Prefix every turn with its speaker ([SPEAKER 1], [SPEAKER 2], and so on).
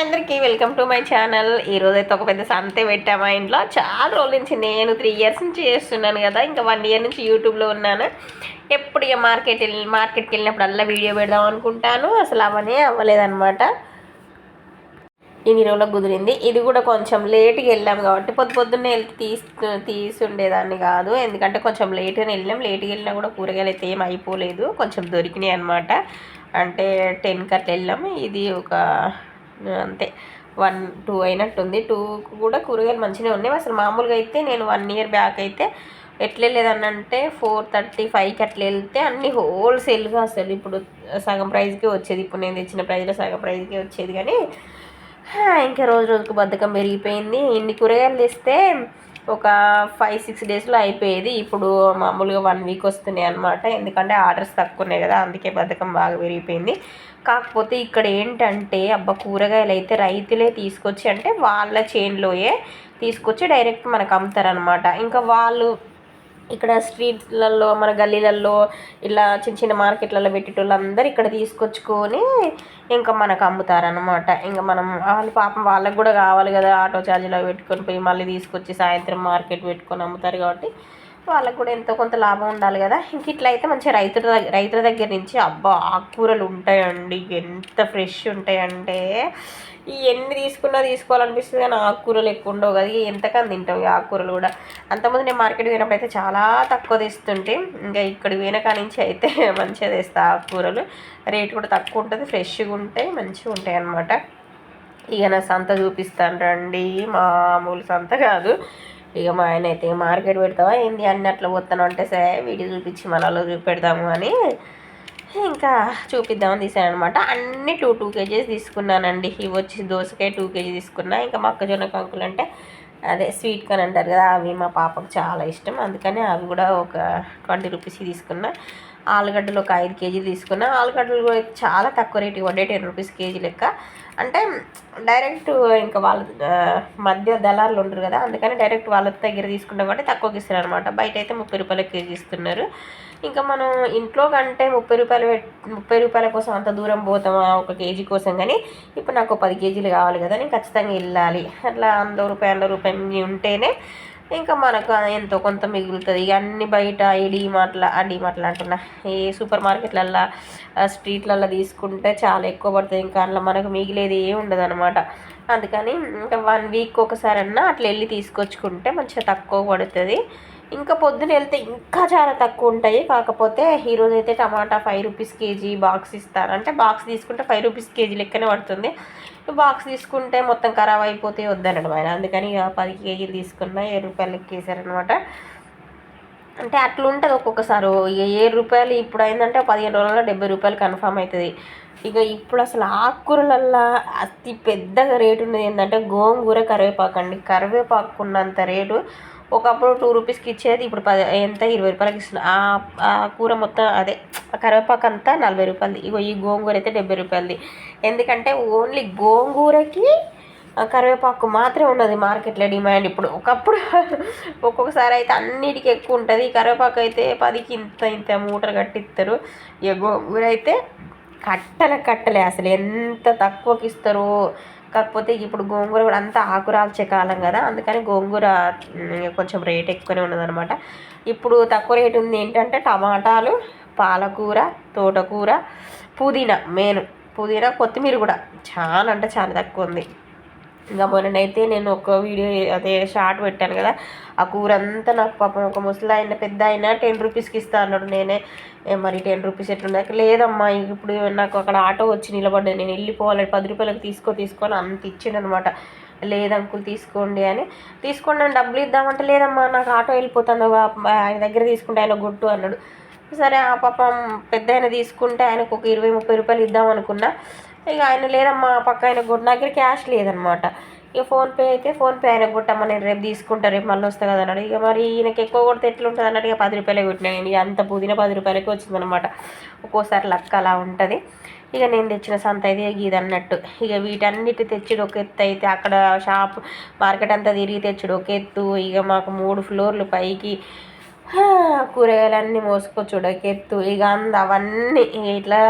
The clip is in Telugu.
[SPEAKER 1] హాయ్ అందరికీ వెల్కమ్ టు మై ఛానల్. ఈరోజు అయితే ఒక పెద్ద సంతే పెట్టాము మా ఇంట్లో? చాలా రోజుల నుంచి నేను త్రీ ఇయర్స్ నుంచి చేస్తున్నాను కదా. ఇంకా వన్ ఇయర్ నుంచి యూట్యూబ్లో ఉన్నాను. ఎప్పుడు ఇక మార్కెట్ వెళ్ళి మార్కెట్కి వెళ్ళినప్పుడు అల్లా వీడియో పెడదాం అనుకుంటాను. అసలు అవనే అవ్వలేదన్నమాట. ఇన్ని రోజులకు కుదిరింది. ఇది కూడా కొంచెం లేట్గా వెళ్ళాం కాబట్టి పొద్దు పొద్దున్నే వెళ్తే తీసి తీసి ఉండేదాన్ని కాదు. ఎందుకంటే కొంచెం లేట్గానే వెళ్ళాం. లేట్గా వెళ్ళినా కూడా కూరగాయలు అయితే ఏం అయిపోలేదు. కొంచెం దొరికినాయి అనమాట అంటే టెన్కి అట్లా వెళ్ళాం. ఇది ఒక అంతే. వన్ టూ అయినట్టుంది. టూ కూడా కూరగాయలు మంచిగా ఉన్నాయి. అసలు మామూలుగా అయితే నేను వన్ ఇయర్ బ్యాక్ అయితే ఎట్లా వెళ్ళేదాన్ని ఫోర్ థర్టీ ఫైవ్కి అట్లా వెళ్తే అన్ని హోల్సేల్గా అసలు ఇప్పుడు సగం ప్రైస్కే వచ్చేది. ఇప్పుడు నేను తెచ్చిన ప్రైస్లో సగం ప్రైస్కే వచ్చేది. కానీ ఇంకా రోజు రోజుకు బద్ధకం పెరిగిపోయింది. ఇన్ని కూరగాయలు తెస్తే ఒక ఫైవ్ సిక్స్ డేస్లో అయిపోయేది. ఇప్పుడు మామూలుగా వన్ వీక్ వస్తున్నాయి అనమాట ఎందుకంటే ఆర్డర్స్ తక్కువ ఉన్నాయి కదా అందుకే బద్ధకం బాగా పెరిగిపోయింది. కాకపోతే ఇక్కడ ఏంటంటే అబ్బా కూరగాయలు అయితే రైతులే తీసుకొచ్చి అంటే వాళ్ళ చేన్లోయే తీసుకొచ్చి డైరెక్ట్ మనకు అమ్ముతారనమాట ఇంకా వాళ్ళు ఇక్కడ స్ట్రీట్లలో మన గల్లీలలో ఇలా చిన్న చిన్న మార్కెట్లలో పెట్టేటోళ్ళు ఇక్కడ తీసుకొచ్చుకొని ఇంకా మనకు అమ్ముతారనమాట ఇంకా మనం వాళ్ళు పాపం వాళ్ళకి కూడా కావాలి కదా ఆటో ఛార్జీలో పెట్టుకొని పోయి మళ్ళీ తీసుకొచ్చి సాయంత్రం మార్కెట్ పెట్టుకొని అమ్ముతారు కాబట్టి వాళ్ళకు కూడా ఎంతో కొంత లాభం ఉండాలి కదా. ఇంక ఇట్లా అయితే మంచిగా రైతుల దగ్గర రైతుల దగ్గర నుంచి అబ్బా ఆకుకూరలు ఉంటాయండి. ఎంత ఫ్రెష్ ఉంటాయంటే ఈ ఎన్ని తీసుకున్నా తీసుకోవాలనిపిస్తుంది కానీ ఆకుకూరలు ఎక్కువ ఉండవు కదా. ఎంతకని తింటాం ఈ ఆకుకూరలు కూడా. అంతకుముందు నేను మార్కెట్ పోయినప్పుడు అయితే చాలా తక్కువ తెస్తుంటే ఇంకా ఇక్కడ పోయిన నుంచి అయితే మంచిగా తెస్తా ఆకుకూరలు. రేట్ కూడా తక్కువ ఉంటుంది ఫ్రెష్గా ఉంటాయి మంచిగా ఉంటాయి అన్నమాట. ఇక నా సంత చూపిస్తాను రండి. మామూలు సంత కాదు. ఇక మా ఆయన అయితే మార్కెట్ పెడతావా ఏంది అన్ని అట్లా పోతాను అంటే సరే వీడియో చూపించి మనలో చూపెడతాము అని ఇంకా చూపిద్దామని తీసాను అనమాట అన్ని టూ టూ కేజీస్ తీసుకున్నానండి. ఇవి వచ్చి దోసకాయ టూ కేజీ తీసుకున్నా. ఇంకా మొక్కజొన్న కంకులు అంటే అదే స్వీట్ కార్న్ అంటారు కదా అవి మా పాపకు చాలా ఇష్టం. అందుకని అవి కూడా ఒక ట్వంటీ రూపీస్ తీసుకున్నా. ఆలుగడ్డలు ఒక ఐదు కేజీలు తీసుకున్న. ఆలుగడ్డలు కూడా చాలా తక్కువ రేటు పడ్డాయి టెన్ రూపీస్ కేజీ లెక్క. అంటే డైరెక్ట్ ఇంకా వాళ్ళ మధ్య దళాలు ఉండరు కదా అందుకని డైరెక్ట్ వాళ్ళ దగ్గర తీసుకుంటాం కాబట్టి తక్కువకి ఇస్తారు అనమాట బయట అయితే ముప్పై రూపాయల కేజీ ఇస్తున్నారు. ఇంకా మనం ఇంట్లో కంటే ముప్పై రూపాయలు ముప్పై రూపాయల కోసం అంత దూరం పోతామా ఒక కేజీ కోసం? కానీ ఇప్పుడు నాకు పది కేజీలు కావాలి కదా నేను ఖచ్చితంగా వెళ్ళాలి. అట్లా వంద రూపాయల వంద రూపాయలు ఉంటేనే ఇంకా మనకు ఎంతో కొంత మిగులుతుంది. ఇక అన్ని బయట ఈ డీమార్ట్ల ఆ డీమార్ట్ల అంటున్నా. ఈ సూపర్ మార్కెట్లల్లో స్ట్రీట్లలో తీసుకుంటే చాలా ఎక్కువ పడుతుంది. ఇంకా అందులో మనకు మిగిలేది ఏమి ఉండదు అనమాట అందుకని ఇంకా వన్ వీక్ ఒకసారి అన్నా అట్లా వెళ్ళి తీసుకొచ్చుకుంటే మంచిగా తక్కువ పడుతుంది. ఇంకా పొద్దున వెళ్తే ఇంకా చాలా తక్కువ ఉంటాయి. కాకపోతే ఈరోజు అయితే tomato five rupees KG box ఇస్తారు. అంటే బాక్స్ తీసుకుంటే ఫైవ్ రూపీస్ కేజీ లెక్కనే పడుతుంది. బాక్స్ తీసుకుంటే మొత్తం ఖరాబ్ అయిపోతే వద్దనడం ఆయన అందుకని ఇక పది కేజీలు తీసుకున్న ఏడు రూపాయలు ఎక్కేసారనమాట అంటే అట్లా ఉంటుంది ఒక్కొక్కసారి ఇక ఏడు రూపాయలు ఇప్పుడు అయిందంటే పదిహేను రోజుల్లో డెబ్బై రూపాయలు కన్ఫామ్ అవుతుంది ఇక ఇప్పుడు అసలు ఆకుకూరలల్లో అతి పెద్దగా రేటు ఉన్నది ఏంటంటే గోంగూర కరివేపాకు అండి. కరివేపాకు ఉన్నంత రేటు ఒకప్పుడు టూ రూపీస్కి ఇచ్చేది ఇప్పుడు పది ఎంత? ఇరవై రూపాయలకి ఇస్తుంది ఆ కూర మొత్తం అదే కరివేపాకు అంతా నలభై రూపాయలది. ఇగో ఈ గోంగూర అయితే డెబ్బై రూపాయలది. ఎందుకంటే ఓన్లీ గోంగూరకి కరివేపాకు మాత్రమే ఉన్నది మార్కెట్లో డిమాండ్ ఇప్పుడు. ఒకప్పుడు ఒక్కొక్కసారి అయితే అన్నిటికీ ఎక్కువ ఉంటుంది. కరివేపాకు అయితే పదికి ఇంత ఇంత మూటలు కట్టిస్తారు. ఇక గోంగూర అయితే కట్టల కట్టలే అసలు. ఎంత తక్కువకి ఇస్తారో. కాకపోతే ఇప్పుడు గోంగూర కూడా అంతా ఆకురాల్చే కాలం కదా. అందుకని గోంగూర కొంచెం రేట్ ఎక్కువనే ఉన్నదనమాట ఇప్పుడు తక్కువ రేట్ ఉంది ఏంటంటే టమాటాలు పాలకూర తోటకూర పుదీనా మెయిన్. పుదీనా కొత్తిమీర కూడా చాలా అంటే చాలా తక్కువ ఉంది. ఇంకా మొన్ననైతే నేను ఒక వీడియో అదే షార్ట్ పెట్టాను కదా ఆ కూర అంతా నాకు పాపం ఒక ముసలి ఆయన పెద్ద ఆయన టెన్ రూపీస్కి ఇస్తా అన్నాడు నేనే. మరి టెన్ రూపీస్ ఎట్లున్నాక లేదమ్మా ఇప్పుడు నాకు అక్కడ ఆటో వచ్చి నిలబడ్డా నేను వెళ్ళిపోవాలి పది రూపాయలకు తీసుకో తీసుకొని అంత ఇచ్చిండనమాట. లేదు అంకుల్ తీసుకోండి అని. తీసుకోండి అని డబ్బులు ఇద్దామంటే లేదమ్మా నాకు ఆటో వెళ్ళిపోతుంది ఆయన దగ్గర తీసుకుంటే ఆయన గుట్టు అన్నాడు. సరే ఆ పాపం పెద్ద ఆయన తీసుకుంటే ఆయనకు ఒక ఇరవై ముప్పై రూపాయలు ఇద్దాం అనుకున్నా. ఇక ఆయన లేదమ్మా పక్క ఆయన కొట్టిన దగ్గర క్యాష్ లేదనమాట. ఇక ఫోన్పే అయితే ఫోన్పే ఆయన కొట్టమ్మా నేను రేపు తీసుకుంటా రేపు మళ్ళీ వస్తా కదా అన్నాడు. ఇక మరి ఈయనకి ఎక్కువ కొడితే ఎట్లుంటుంది అన్నట్టు ఇక పది రూపాయలే కొట్టినా ఇక అంత పుదీనా పది రూపాయలకి వచ్చిందనమాట. ఒక్కోసారి లక్క అలా ఉంటుంది. ఇక నేను తెచ్చిన సంత అయితే ఇది అన్నట్టు ఇక వీటన్నిటి తెచ్చుడు ఒక ఎత్తు అయితే అక్కడ షాప్ మార్కెట్ అంతా తిరిగి తెచ్చుడు ఒక ఎత్తు. ఇక మాకు మూడు ఫ్లోర్లు పైకి కూరగాయలన్నీ మోసుకొచ్చుడు ఒక ఎత్తు. ఇక అంద అవన్నీ ఇట్లా